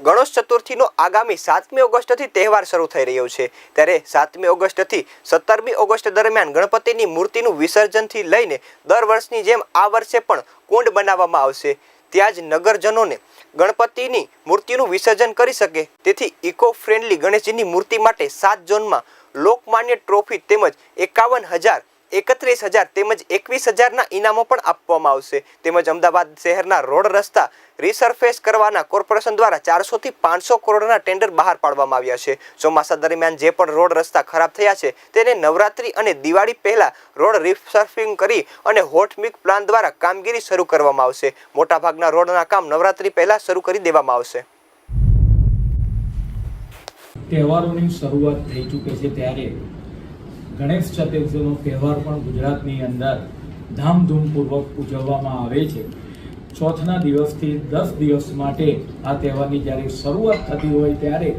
ગણેશ ચતુર્થીનો આગામી સાતમી ઓગસ્ટથી તહેવાર શરૂ થઈ રહ્યો છે. ત્યારે સાતમી ઓગસ્ટથી સત્તરમી ઓગસ્ટ દરમિયાન ગણપતિની મૂર્તિનું વિસર્જનથી લઈને દર વર્ષની જેમ આ વર્ષે પણ કુંડ બનાવવામાં આવશે. ત્યાં જ નગરજનોને ગણપતિની મૂર્તિનું વિસર્જન કરી શકે. તેથી ઇકો ફ્રેન્ડલી ગણેશજીની મૂર્તિ માટે સાત ઝોનમાં લોકમાન્ય ટ્રોફી તેમજ એકાવન હજાર એકત્રીસ હજાર તેમજ એકવીસ હજારના ઇનામો પણ આપવામાં આવશે. તેમજ અમદાવાદ શહેરના રોડ રસ્તા રિસર્ફેસ કરવાના કોર્પોરેશન દ્વારા ચારસોથી પાંચસો કરોડના ટેન્ડર બહાર પાડવામાં આવ્યા છે. ચોમાસા દરમિયાન જે પણ રોડ રસ્તા ખરાબ થયા છે, તેને નવરાત્રી અને દિવાળી પહેલા રોડ રિસર્ફિંગ કરી અને હોટમિક પ્લાન દ્વારા કામગીરી શરૂ કરવામાં આવશે. મોટાભાગના રોડના કામ નવરાત્રી પહેલા શરૂ કરી દેવામાં આવશે. તહેવારોની શરૂઆત થઈ ચૂકે છે ત્યારે ગણેશ ચતુર્થીનો તહેવાર પણ ગુજરાતની અંદર ધામધૂમપૂર્વક ઉજવવામાં આવે છે. ચોથના દિવસથી દસ દિવસ માટે આ તહેવારની જ્યારે શરૂઆત થતી હોય ત્યારે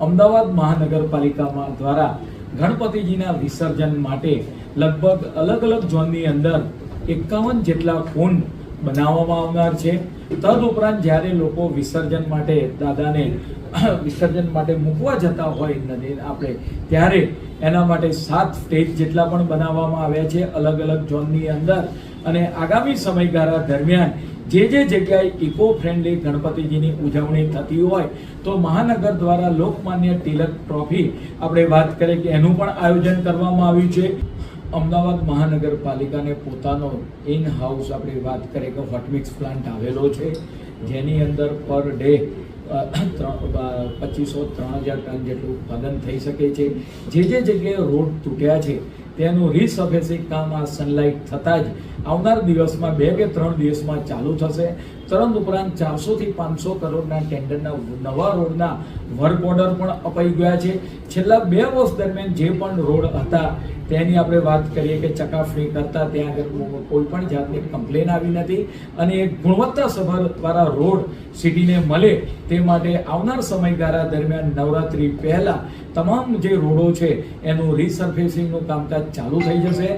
અમદાવાદ મહાનગરપાલિકામાં દ્વારા ગણપતિજીના વિસર્જન માટે લગભગ અલગ અલગ ઝોનની અંદર એકાવન જેટલા કુંડ બનાવવામાં આવનાર છે. તદ ઉપરાંત જ્યારે લોકો વિસર્જન માટે દાદાને વિસર્જન માટે મૂકવા જતા હોય નદી આપણે, ત્યારે એના માટે સાત સ્ટેજ જેટલા પણ બનાવવામાં આવ્યા છે અલગ અલગ ઝોનની અંદર. અને આગામી સમયગાળા દરમિયાન જે જે જગ્યાએ ઇકો ફ્રેન્ડલી ગણપતિજીની ઉજવણી થતી હોય, તો મહાનગર દ્વારા લોકમાન્ય તિલક ટ્રોફી આપણે વાત કરીએ કે એનું પણ આયોજન કરવામાં આવ્યું છે. અમદાવાદ મહાનગરપાલિકાને પોતાનો ઇન હાઉસ આપણે વાત કરીએ કે હોટમિક્સ પ્લાન્ટ આવેલો છે, જેની અંદર પર ડે પચીસો ત્રણ હજાર ટન જેટલું ઉત્પાદન થઈ શકે છે. જે જે જગ્યાએ રોડ તૂટ્યા છે, તેનું રિસર્ફેસિંગ કામ આ સનલાઇટ થતાં જ આવનાર દિવસમાં બે કે ત્રણ દિવસમાં ચાલુ થશે. તરંત ઉપરાંત ચારસોથી પાંચસો કરોડના ટેન્ડરના નવા રોડના વર્ક ઓર્ડર પણ અપાઈ ગયા છે. છેલ્લા બે વર્ષ દરમિયાન જે પણ રોડ હતા તેની આપણે વાત કરીએ કે ચકાફણી કરતા ત્યાં આગળ કોઈ પણ જાતની કમ્પ્લેન આવી નથી. અને એક ગુણવત્તાસભર દ્વારા રોડ સિટીને મળે તે માટે આવનાર સમયગાળા દરમિયાન નવરાત્રિ પહેલાં તમામ જે રોડો છે, એનું રિસર્ફેસિંગનું કામકાજ ચાલુ થઈ જશે.